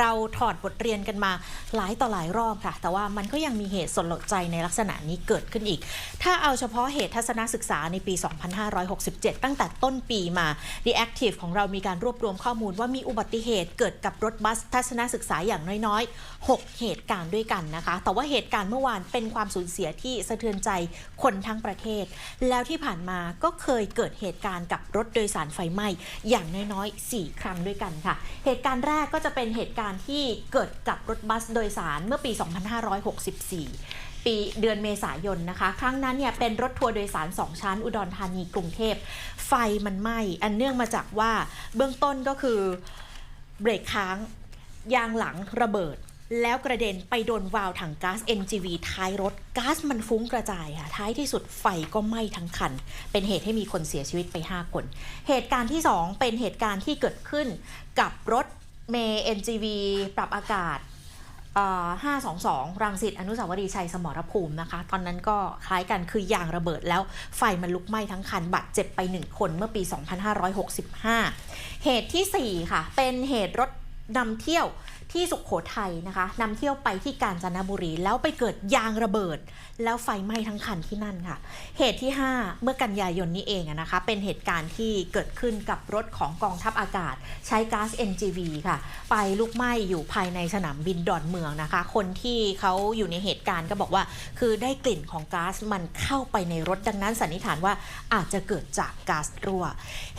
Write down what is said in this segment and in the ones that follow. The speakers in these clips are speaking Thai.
เราถอดบทเรียนกันมาหลายต่อหลายรอบค่ะ แต่ว่ามันก็ยังมีเหตุสลดใจในลักษณะนี้เกิดขึ้นอีก ถ้าเอาเฉพาะเหตุทัศนศึกษาในปี 2567 ตั้งแต่ต้นปีมา The Active ของเรามีการรวบรวมข้อมูลว่ามีอุบัติเหตุเกิดกับรถบัสทัศนศึกษาอย่างน้อยๆ 6 เหตุการณ์ด้วยกันนะคะ แต่ว่าเหตุการณ์เมื่อวานเป็นความสูญเสียที่สะเทือนใจคนทั้งประเทศ แล้วที่ผ่านมาก็เคยเกิดเหตุการณ์กับรถโดยสารไฟไหม้อย่างน้อยๆ 4 ครั้งด้วยกันค่ะ เหตุการณ์แรกก็จะเป็นเหตุการณ์ที่เกิดกับรถบัสโดยสารเมื่อปี 2564 ปีเดือนเมษายนนะคะ ครั้งนั้นเนี่ยเป็นรถทัวร์โดยสาร 2 ชั้น อุดรธานีกรุงเทพ ไฟมันไหม้ อันเนื่องมาจากว่าเบื้องต้นก็คือเบรกค้าง ยางหลังระเบิดแล้วกระเด็นไปโดนวาล์วถังก๊าซ NGV ท้ายรถก๊าซมันฟุ้งกระจายค่ะ ท้ายที่สุดไฟก็ไหม้ทั้งคัน เป็นเหตุให้มีคนเสียชีวิตไป 5 คน เหตุการณ์ที่ 2 เป็นเหตุการณ์ที่เกิดขึ้นกับรถ เมย์ NGV ปรับอากาศ522 รังสิตอนุสาวรีย์ชัยสมรภูมินะคะ ตอนนั้นก็คล้ายกันคือยางระเบิดแล้วไฟมันลุกไหม้ทั้งคันบาดเจ็บไป 1 คนเมื่อปี 2565 เหตุทีสี่4 ค่ะ เป็นเหตุรถนำเที่ยว ที่สุขโขทัยนะคะนำเที่ยวไปที่กาญจนบุรี แล้วไปเกิดยางระเบิด แล้วไฟไหม้ทั้งคันที่นั่นค่ะ เหตุที่ 5 เมื่อกันยายนนี้เองนะคะ เป็นเหตุการณ์ที่เกิดขึ้นกับรถของกองทัพอากาศ ใช้ก๊าซ NGV ค่ะ ไปลุกไหม้อยู่ภายในสนามบินดอนเมืองนะคะ คนที่เขาอยู่ในเหตุการณ์ก็บอกว่า คือได้กลิ่นของก๊าซมันเข้าไปในรถดังนั้นสันนิษฐานว่าอาจจะเกิดจากก๊าซรั่ว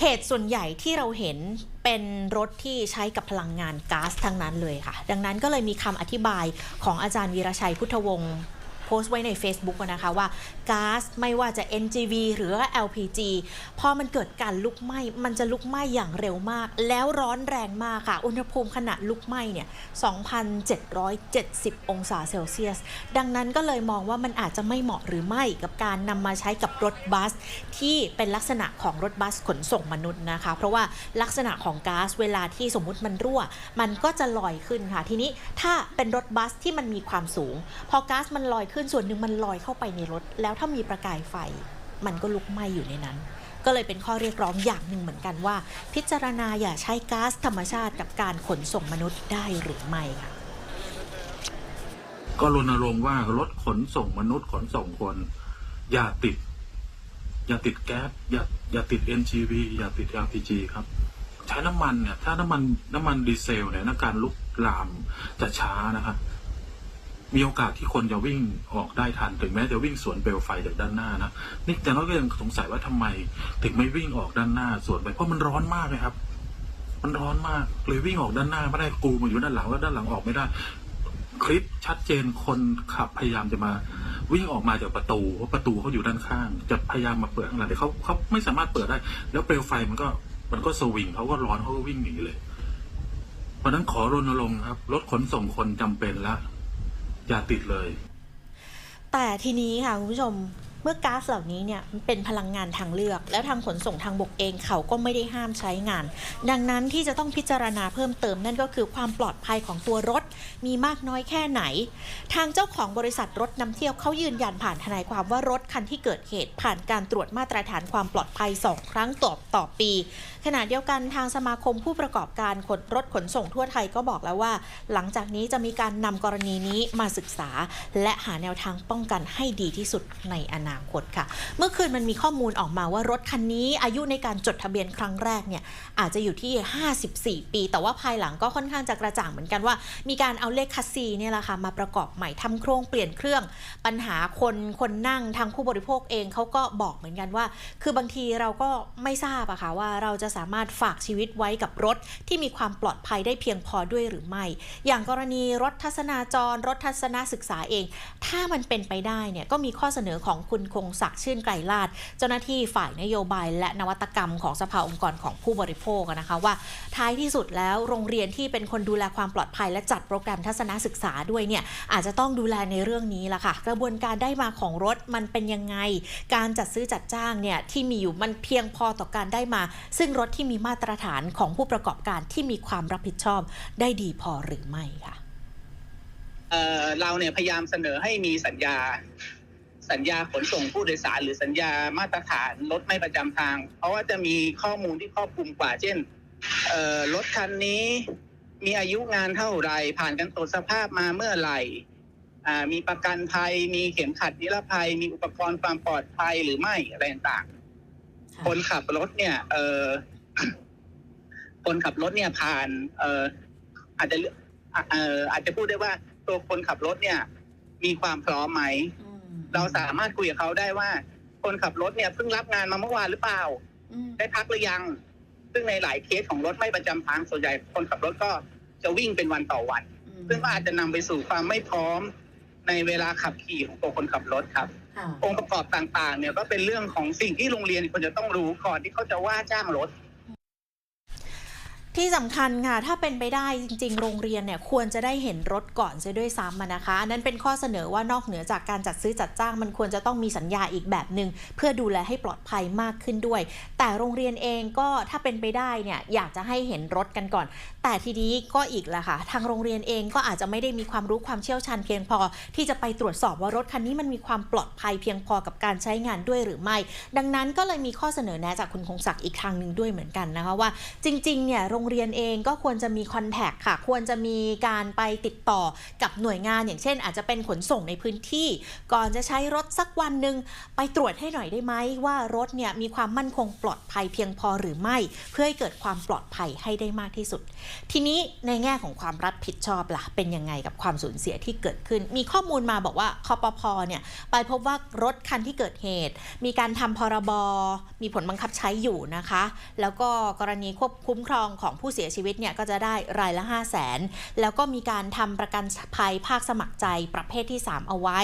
เหตุส่วนใหญ่ที่เราเห็นเป็นรถที่ใช้กับพลังงานก๊าซทั้งนั้นเลยค่ะ ดังนั้นก็เลยมีคำอธิบายของอาจารย์วีระชัยพุทธวงศ์ โพสต์ไว้ใน Facebook นะคะว่าก๊าซไม่ว่าจะ NGV หรือว่า LPG พอมันเกิดการลุกไหม้มันจะลุกไหม้อย่างเร็วมาก แล้วร้อนแรงมากค่ะ อุณหภูมิขณะลุกไหม้เนี่ย 2,770 องศาเซลเซียส ดังนั้นก็เลยมองว่ามันอาจจะไม่เหมาะหรือไม่กับการนำมาใช้กับรถบัส ที่เป็นลักษณะของรถบัสขนส่งมนุษย์นะคะ เพราะว่าลักษณะของก๊าซเวลาที่สมมุติมันรั่ว มันก็จะลอยขึ้นค่ะ ทีนี้ถ้าเป็นรถบัสที่มันมีความสูง พอก๊าซมันลอยขึ้นส่วนหนึ่งมันลอยเข้าไปในรถ แล้วถ้ามีประกายไฟ มันก็ลุกไหม้อยู่ในนั้น ก็เลยเป็นข้อเรียกร้องอย่างหนึ่งเหมือนกันว่า พิจารณาอย่าใช้ก๊าซธรรมชาติกับการขนส่งมนุษย์ได้หรือไม่ค่ะก็รณรงค์ว่ารถขนส่งมนุษย์ขนส่งคน อย่าติด อย่าติดแก๊สอย่าอย่าติด NGV อย่าติด LPG ครับ ใช้น้ำมันเนี่ย ถ้าน้ำมันน้ำมันดีเซลเนี่ยนะการลุกลามจะช้านะครับ มีโอกาสที่คนจะวิ่งออกได้ทันถึงแม้จะวิ่งสวนเปลวไฟจากด้านหน้านะนี่แต่เราก็ยังสงสัยว่าทำไม ถึงไม่วิ่งออกด้านหน้าสวนไปเพราะมันร้อนมากเลยครับ มันร้อนมากเลยวิ่งออกด้านหน้าไม่ได้กูมาอยู่ด้านหลังแล้วด้านหลังออกไม่ได้ คลิปชัดเจนคนขับพยายามจะมาวิ่งออกมาจากประตูเพราะประตูเขาอยู่ด้านข้าง จะพยายามมาเปิดข้างหลังแต่เขาเขาไม่สามารถเปิดได้ แล้วเปลวไฟมันก็มันก็สวิงเขาก็ร้อนเขาก็วิ่งหนีเลย เพราะนั้นขอรณรงค์ครับรถขนส่งคนจำเป็นละ อย่าติดเลย แต่ทีนี้ค่ะคุณผู้ชม เมื่อก๊าซเหล่านี้เนี่ยเป็นพลังงานทางเลือก แล้วทางขนส่งทางบกเองเขาก็ไม่ได้ห้ามใช้งาน ดังนั้นที่จะต้องพิจารณาเพิ่มเติมนั่นก็คือความปลอดภัยของตัวรถ มีมากน้อยแค่ไหน ทางเจ้าของบริษัทรถนำเที่ยวเขายืนยันผ่านทนายความว่ารถคันที่เกิดเหตุ ผ่านการตรวจมาตรฐานความปลอดภัย 2 ครั้งต่อต่อปี ขณะเดียวกันทางสมาคมผู้ประกอบการขนรถขนส่งทั่วไทยก็บอกแล้วว่า หลังจากนี้จะมีการนำกรณีนี้มาศึกษา และหาแนวทางป้องกันให้ดีที่สุดในอนาคตค่ะ เมื่อคืนมันมีข้อมูลออกมาว่ารถคันนี้อายุในการจดทะเบียนครั้งแรกเนี่ยอาจจะอยู่ที่ 54 ปี แต่ว่าภายหลังก็ค่อนข้างจะกระจ่างเหมือนกันว่า มีการเอาเลขคัสซีเนี่ยแหละค่ะมาประกอบใหม่ทำโครงเปลี่ยนเครื่อง ปัญหาคนคนนั่งทางผู้บริโภคเองเขาก็บอกเหมือนกันว่า คือบางทีเราก็ไม่ทราบอะค่ะว่าเราจะสามารถฝากชีวิตไว้กับรถที่มีความปลอดภัยได้เพียงพอด้วยหรือไม่ อย่างกรณีรถทัศนาจร รถทัศนศึกษาเอง ถ้ามันเป็นไปได้เนี่ยก็มีข้อเสนอของคุณคงศักดิ์ชื่นไกรลาดเจ้าหน้าที่ฝ่ายนโยบาย และนวัตกรรมของสภาองค์กรของผู้บริโภคนะคะว่าท้ายที่สุดแล้วโรงเรียนที่เป็นคนดูแลความปลอดภัย และจัดโปรแกรมทัศนศึกษาด้วยเนี่ยอาจจะต้องดูแลในเรื่องนี้ละค่ะ กระบวนการได้มาของรถมันเป็นยังไง การจัดซื้อจัดจ้างเนี่ยที่มีอยู่มันเพียงพอต่อการได้มา ซึ่งรถที่มีมาตรฐานของผู้ประกอบการที่มีความรับผิดชอบได้ดีพอหรือไม่ค่ะเเราเนี่ยพยายามเสนอให้มีสัญญา สัญญาขนส่งผู้โดยสาร หรือสัญญามาตรฐานรถไม่ประจำทาง เพราะว่าจะมีข้อมูลที่ครอบคลุมกว่า เช่นเอ่อรถคันนี้มีอายุงานเท่าไหร่ผ่านการตรวจสภาพมาเมื่อไหร่อ่ามีประกันภัย มีเข็มขัดนิรภัย มีอุปกรณ์ความปลอดภัยหรือไม่อะไรต่างๆคนขับรถเนี่ย เออคนขับรถเนี่ยผ่าน เอออาจจะอะเอออาจจะพูดได้ว่าตัวคนขับรถเนี่ย มีความพร้อมไหมอืม เราสามารถคุยกับเขาได้ว่า คนขับรถเนี่ยเพิ่งรับงานมาเมื่อวานหรือเปล่าอืมได้พักหรือยัง ซึ่งในหลายเคสของรถไม่ประจำทางส่วนใหญ่คนขับรถก็จะวิ่งเป็นวันต่อวัน ซึ่งก็อาจจะนำไปสู่ความไม่พร้อมในเวลาขับขี่ของตัวคนขับรถครับค่ะองค์ประกอบต่างๆ เนี่ยก็เป็นเรื่องของสิ่งที่โรงเรียนควรจะต้องรู้ก่อนที่เขาจะว่าจ้างรถ ที่สำคัญค่ะ ถ้าเป็นไปได้จริง ๆ โรงเรียนเนี่ยควรจะได้เห็นรถก่อนเสียด้วยซ้ำนะคะอันนั้นเป็นข้อเสนอว่านอกเหนือจากการจัดซื้อจัดจ้าง มันควรจะต้องมีสัญญาอีกแบบหนึ่งเพื่อดูแลให้ปลอดภัยมากขึ้นด้วย แต่โรงเรียนเองก็ถ้าเป็นไปได้เนี่ยอยากจะให้เห็นรถกันก่อน แต่ทีนี้ก็อีกแหละค่ะ ทางโรงเรียนเองก็อาจจะไม่ได้มีความรู้ความเชี่ยวชาญเพียงพอ ที่จะไปตรวจสอบว่ารถคันนี้มันมีความปลอดภัยเพียงพอกับการใช้งานด้วยหรือไม่ ดังนั้นก็เลยมีข้อเสนอแนะจากคุณคงศักดิ์อีกทางหนึ่งด้วยเหมือนกันนะคะว่า จริงๆเนี่ยโรงเรียนเองก็ควรจะมีคอนแทคค่ะ ควรจะมีการไปติดต่อกับหน่วยงาน อย่างเช่น อาจจะเป็นขนส่งในพื้นที่ ก่อนจะใช้รถสักวันหนึ่งไปตรวจให้หน่อยได้ไหมว่ารถเนี่ยมีความมั่นคงปลอดภัยเพียงพอหรือไม่ เพื่อให้เกิดความปลอดภัยให้ได้มากที่สุดทีนี้ในแง่ของความรับผิดชอบล่ะ เป็นยังไงกับความสูญเสียที่เกิดขึ้น มีข้อมูลมาบอกว่าคอปพเนี่ยไปพบว่ารถคันที่เกิดเหตุ มีการทำพรบมีผลบังคับใช้อยู่นะคะ แล้วก็กรณีควบคุ้มครองของผู้เสียชีวิตเนี่ยก็จะได้รายละ 5 0 0แสนแล้วก็มีการทำประกันภัยภาคสมัครใจประเภทที่ 3 เอาไว้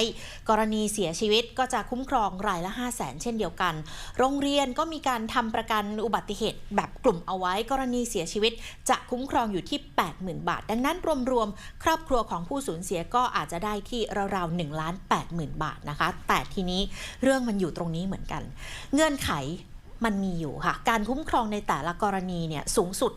กรณีเสียชีวิตก็จะคุ้มครองรายละ 5 0 0แสนเช่นเดียวกัน โรงเรียนก็มีการทำประกันอุบัติเหตุแบบกลุ่มเอาไว้ กรณีเสียชีวิตจะคุ้มครองรอยู่ที่ 80,000 บาท ดังนั้นรวมๆ ครอบครัวของผู้สูญเสียก็อาจจะได้ที่ราวๆ1ล้าน80,000 บาทนะคะ แต่ทีนี้เรื่องมันอยู่ตรงนี้เหมือนกัน เงื่อนไขมันมีอยู่ค่ะ การคุ้มครองในแต่ละกรณีเนี่ยสูงสุด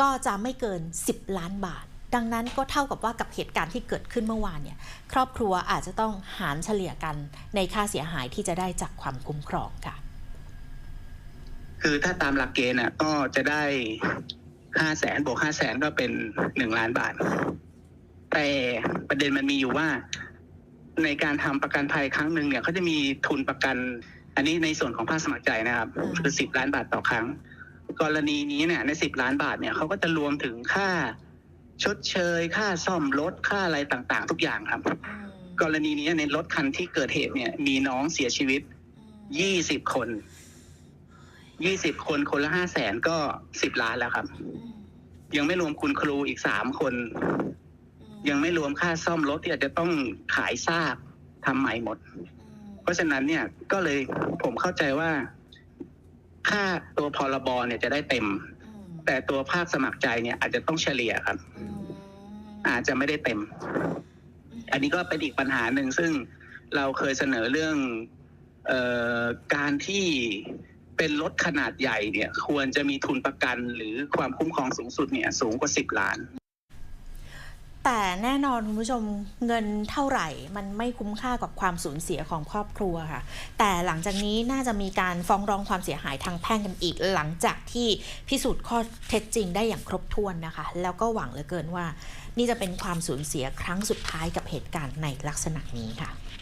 ก็จะไม่เกิน 10 ล้านบาท ดังนั้นก็เท่ากับว่ากับเหตุการณ์ที่เกิดขึ้นเมื่อวานเนี่ยครอบครัวอาจจะต้องหารเฉลี่ยกันในค่าเสียหายที่จะได้จากความคุ้มครองค่ะ คือถ้าตามหลักเกณฑ์น่ะก็จะได้ ห้าแสนบวกห้าแสนก็เป็นหนึ่งล้านบาท แต่ประเด็นมันมีอยู่ว่า ในการทำประกันภัยครั้งหนึ่งเนี่ยเขาจะมีทุนประกัน อันนี้ในส่วนของภาคสมัครใจนะครับอืมคือสิบล้านบาทต่อครั้ง กรณีนี้เนี่ยในสิบล้านบาทเนี่ยเขาก็จะรวมถึงค่าชดเชย ค่าซ่อมรถค่าอะไรต่างๆ ทุกอย่างครับ กรณีนี้ในรถคันที่เกิดเหตุเนี่ย มีน้องเสียชีวิตยี่สิบคน ยี่สิบคนคนละห้าแสนก็สิบล้านแล้วครับ ยังไม่รวมคุณครูอีกสามคน ยังไม่รวมค่าซ่อมรถที่อาจจะต้องขายซากทำใหม่หมด เพราะฉะนั้นเนี่ยก็เลยผมเข้าใจว่า ค่าตัวพรบเนี่ยจะได้เต็ม แต่ตัวภาคสมัครใจเนี่ยอาจจะต้องเฉลี่ยครับ อาจจะไม่ได้เต็ม อันนี้ก็เป็นอีกปัญหาหนึ่งซึ่งเราเคยเสนอเรื่องเออการที่ เป็นรถขนาดใหญ่เนี่ยควรจะมีทุนประกันหรือความคุ้มครองสูงสุดเนี่ยสูงกว่าสิบล้าน แต่แน่นอนคุณผู้ชมเงินเท่าไหร่ มันไม่คุ้มค่ากับความสูญเสียของครอบครัวค่ะ แต่หลังจากนี้น่าจะมีการฟ้องร้องความเสียหายทางแพ่งกันอีก หลังจากที่พิสูจน์ข้อเท็จจริงได้อย่างครบถ้วนนะคะ แล้วก็หวังเหลือเกินว่า นี่จะเป็นความสูญเสียครั้งสุดท้ายกับเหตุการณ์ในลักษณะนี้ค่ะ